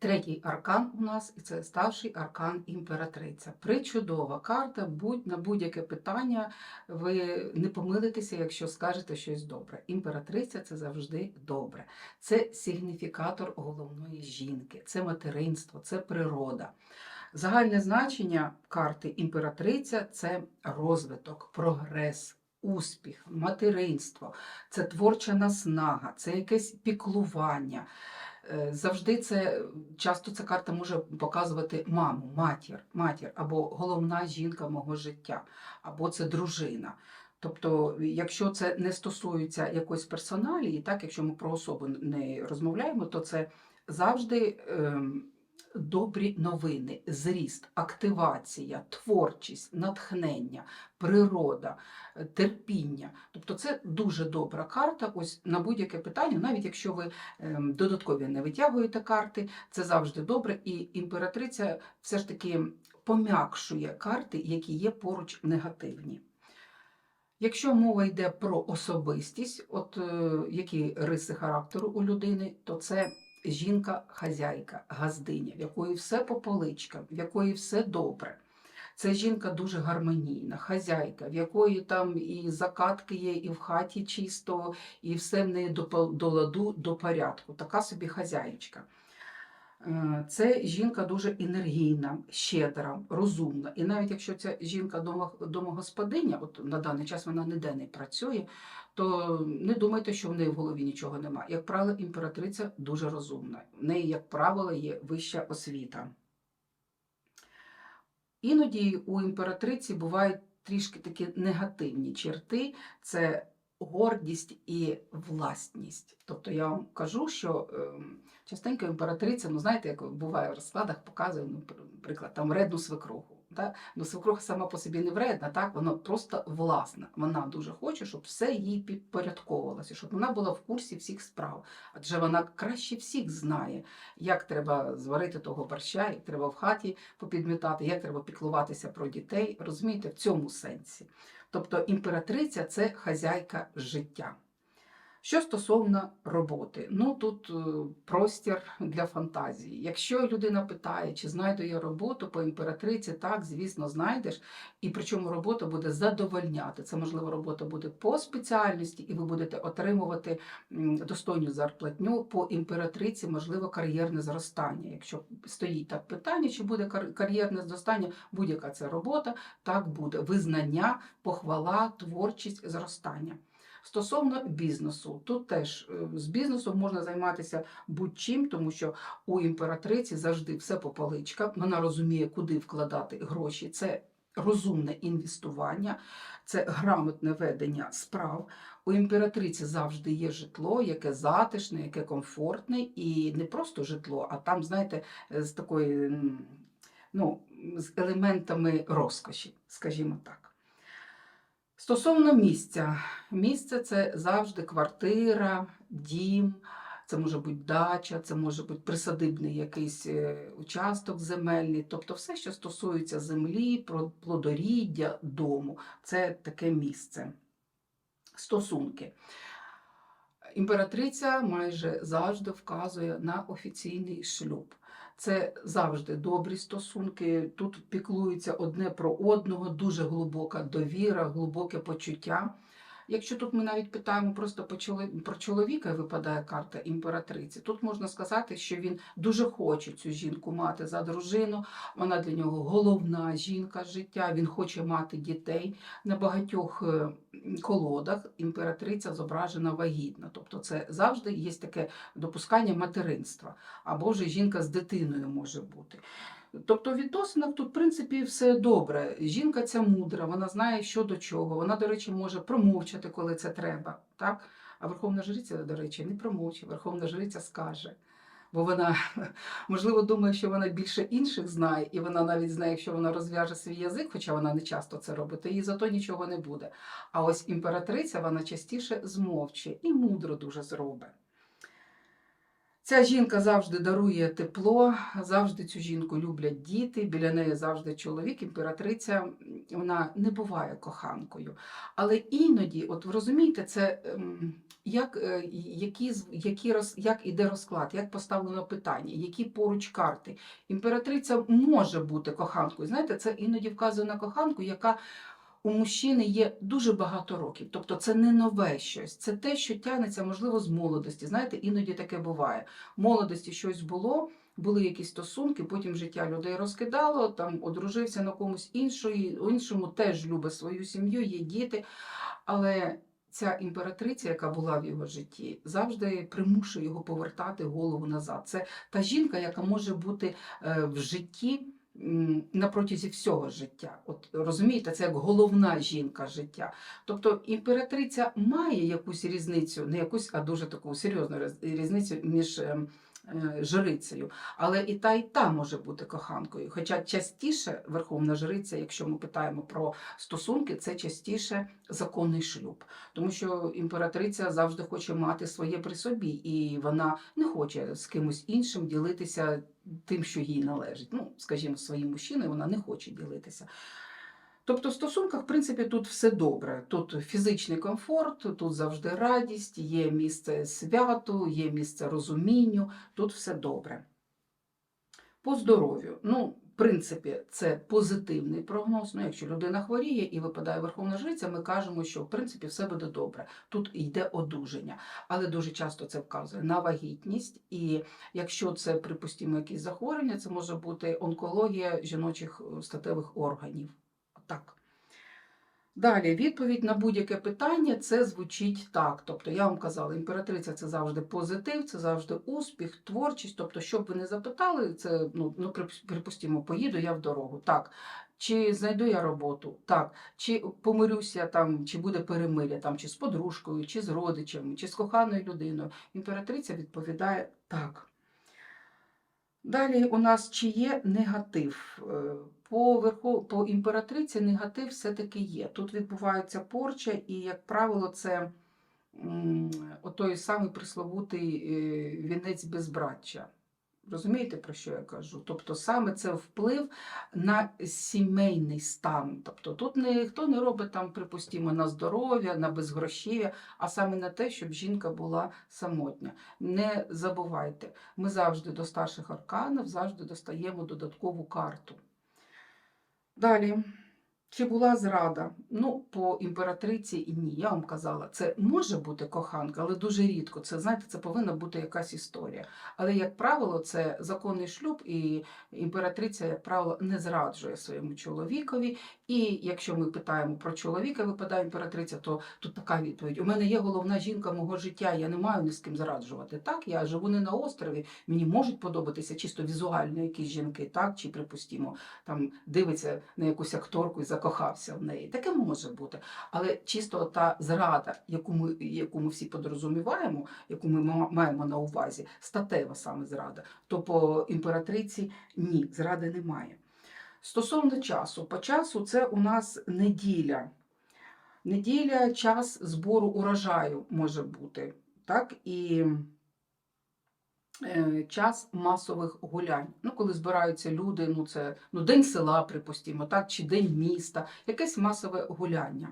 Третій аркан у нас, і це старший аркан імператриця. Причудова карта, будь на будь-яке питання ви не помилитеся, якщо скажете щось добре. Імператриця це завжди добре. Це сигніфікатор головної жінки, це материнство, це природа. Загальне значення карти імператриця це розвиток, прогрес, успіх, материнство, це творча наснага, це якесь піклування. Е, Завжди це часто ця карта може показувати маму, матір, матір або головна жінка мого життя, або це дружина. Тобто, якщо це не стосується якоїсь персоналії, так якщо ми про особу не розмовляємо, то це завжди добрі новини, зріст, активація, творчість, натхнення, природа, е, терпіння. Тобто це дуже добра карта. Ось на будь-яке питання, навіть якщо ви ем, додаткові не витягуєте карти, це завжди добре. І імператриця все ж таки пом'якшує карти, які є поруч негативні. Якщо мова йде про особистість, от е, які риси характеру у людини, то це жінка-хазяйка, газдиня, в якої все по поличкам, в якої все добре. Це жінка дуже гармонійна, хазяйка, в якої там і закатки є, і в хаті чисто, і все в неї до, до ладу, до порядку. Така собі хазяєчка. Е, Це жінка дуже енергійна, щедра, розумна. І навіть якщо ця жінка домогосподиня, от на даний час вона ніде не працює, то не думайте, що в неї в голові нічого немає. Як правило, імператриця дуже розумна. В неї, як правило, є вища освіта. Іноді у імператриці бувають трішки такі негативні черти. Це гордість і власність. Тобто я вам кажу, що ем, частенько імператриця, ну знаєте, як буває в розкладах, показує, ну, наприклад, там редну свекруху. Так? Ну, свекруха сама по собі не вредна, так? вона просто власна. Вона дуже хоче, щоб все їй підпорядковувалося, щоб вона була в курсі всіх справ. Адже вона краще всіх знає, як треба зварити того борща, як треба в хаті попідмітати, як треба піклуватися про дітей. Розумієте, в цьому сенсі. Тобто імператриця це хазяйка життя. Що стосовно роботи, ну тут е, простір для фантазії. Якщо людина питає, чи знайду я роботу по імператриці, так, звісно, знайдеш. І причому робота буде задовольняти. Це, можливо, робота буде по спеціальності, і ви будете отримувати достойну зарплатню по імператриці, можливо, кар'єрне зростання. Якщо стоїть так питання, чи буде кар- кар'єрне зростання, будь-яка це робота, так буде. Визнання, похвала, творчість, зростання. Стосовно бізнесу, тут теж е, з бізнесом можна займатися будь-чим, тому що у імператриці завжди все по поличкам. Вона розуміє, куди вкладати гроші. Це розумне інвестування, це грамотне ведення справ. У імператриці завжди є житло, яке затишне, яке комфортне, і не просто житло, а там, знаєте, з такою, ну, з елементами розкоші, скажімо так. Стосовно місця, місце це завжди квартира, дім, це може бути дача, це може бути присадибний якийсь е, участок земельний, тобто все, що стосується землі, плодоріддя, дому, це таке місце. Стосунки. Імператриця майже завжди вказує на офіційний шлюб. Це завжди добрі стосунки. Тут піклуються одне про одного, дуже глибока довіра, глибоке почуття. Якщо тут ми навіть питаємо просто про чоловіка, випадає карта імператриці, тут можна сказати, що він дуже хоче цю жінку мати за дружину. Вона для нього головна жінка життя. Він хоче мати дітей. На багатьох е, колодах імператриця зображена вагітна. Тобто, це завжди є таке допускання материнства, або ж жінка з дитиною може бути. Тобто в відносинах тут, в принципі, все добре. Жінка ця мудра, вона знає, що до чого. Вона, до речі, може промовчати, коли це треба. Так? А Верховна Жриця, до речі, не промовче. Верховна Жриця скаже. Бо вона, можливо, думає, що вона більше інших знає, і вона навіть знає, якщо вона розв'яже свій язик, хоча вона не часто це робить, то їй зато нічого не буде. А ось імператриця вона частіше змовче і мудро дуже зробить. Ця жінка завжди дарує тепло, завжди цю жінку люблять діти, біля неї завжди чоловік, імператриця, вона не буває коханкою. Але іноді, от ви розумієте, це ем, як, е, які, які як іде розклад, як поставлено питання, які поруч карти. Імператриця може бути коханкою. Знаєте, це іноді вказує на коханку, яка у мужчини є дуже багато років. Тобто це не нове щось, це те, що тягнеться, можливо, з молодості. Знаєте, іноді таке буває. В молодості щось було, були якісь стосунки, потім життя людей розкидало, там одружився на комусь іншої, іншому теж любить свою сім'ю, є діти. Але ця імператриця, яка була в його житті, завжди примушує його повертати голову назад. Це та жінка, яка може бути е, в житті на протязі всього життя. От розумієте, це як головна жінка життя. Тобто імператриця має якусь різницю, не якусь, а дуже таку серйозну різницю між. Е, Жрицею, але і та, і та може бути коханкою. Хоча частіше верховна жриця, якщо ми питаємо про стосунки, це частіше законний шлюб, тому що імператриця завжди хоче мати своє при собі, і вона не хоче з кимось іншим ділитися тим, що їй належить. Ну, скажімо, своїм мужчиною вона не хоче ділитися. Тобто в стосунках, в принципі, тут все добре. Тут фізичний комфорт, тут завжди радість, є місце святу, є місце розумінню, тут все добре. По здоров'ю. Ну, в принципі, це позитивний прогноз. Ну, якщо людина хворіє і випадає верховна жриця, ми кажемо, що в принципі все буде добре. Тут йде одужання. Але дуже часто це вказує на вагітність. І якщо це, припустимо, якісь захворювання, це може бути онкологія жіночих е, статевих органів. Так. Далі, відповідь на будь-яке питання це звучить так. Тобто, я вам казала, імператриця це завжди позитив, це завжди успіх, творчість. Тобто, що б ви не запитали, це ну, ну припустимо, поїду я в дорогу. Так. Чи знайду я роботу? Так. Чи помирюся там, чи буде перемиря, там, чи з подружкою, чи з родичами, чи з коханою людиною. Імператриця відповідає так. Далі у нас чи є негатив? Е, По, верху, по імператриці негатив все-таки є. Тут відбувається порча, і, як правило, це м, отой самий присловутий е, вінець безбраччя. Розумієте, про що я кажу? Тобто саме це вплив на сімейний стан. Тобто тут ніхто не робить там, припустимо, на здоров'я, на безгрошів'я, а саме на те, щоб жінка була самотня. Не забувайте, ми завжди до старших арканів завжди достаємо додаткову карту. Далі. Чи була зрада? Ну, по імператриці ні. Я вам казала, це може бути коханка, але дуже рідко. Це, знаєте, це повинна бути якась історія. Але, як правило, це законний шлюб, і імператриця, як правило, не зраджує своєму чоловікові. І якщо ми питаємо про чоловіка, випадає імператриця, то тут така відповідь: у мене є головна жінка мого життя, я не маю ні з ким зраджувати. Так, я живу не на острові, мені можуть подобатися чисто візуально якісь жінки, так, чи припустимо, там дивиться на якусь акторку і закохався в неї. Таке може бути. Але чисто та зрада, яку ми, яку ми всі подрозуміваємо, яку ми маємо на увазі, статева саме зрада, то по імператриці ні, зради немає. Стосовно часу, по часу це у нас неділя. Неділя час збору урожаю може бути. Так? І час масових гулянь. Ну, коли збираються люди, ну це ну, день села, припустимо, так, чи день міста, якесь масове гуляння.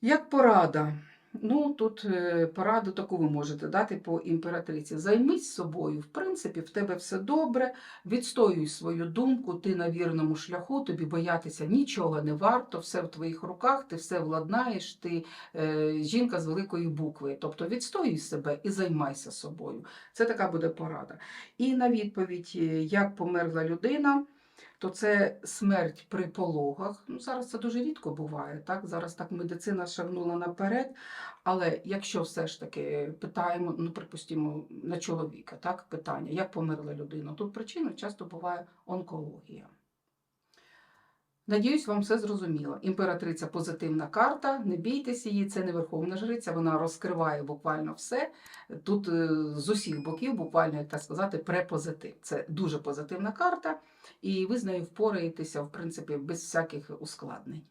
Як порада? Ну, тут е, пораду таку ви можете дати по імператриці. Займись собою, в принципі, в тебе все добре, відстоюй свою думку, ти на вірному шляху, тобі боятися нічого не варто, все в твоїх руках, ти все владнаєш, ти е, жінка з великої букви. Тобто відстоюй себе і займайся собою. Це така буде порада. І на відповідь, е, як померла людина, то це смерть при пологах. Ну, зараз це дуже рідко буває. Так? Зараз так медицина шагнула наперед. Але якщо все ж таки питаємо, ну припустимо, на чоловіка, так, питання, як померла людина, тут причиною часто буває онкологія. Надіюсь, вам все зрозуміло. Імператриця позитивна карта, не бійтеся її, це не верховна жриця, вона розкриває буквально все. Тут е, з усіх боків, буквально, як так сказати, препозитив. Це дуже позитивна карта, і ви з нею впораєтеся, в принципі, без всяких ускладнень.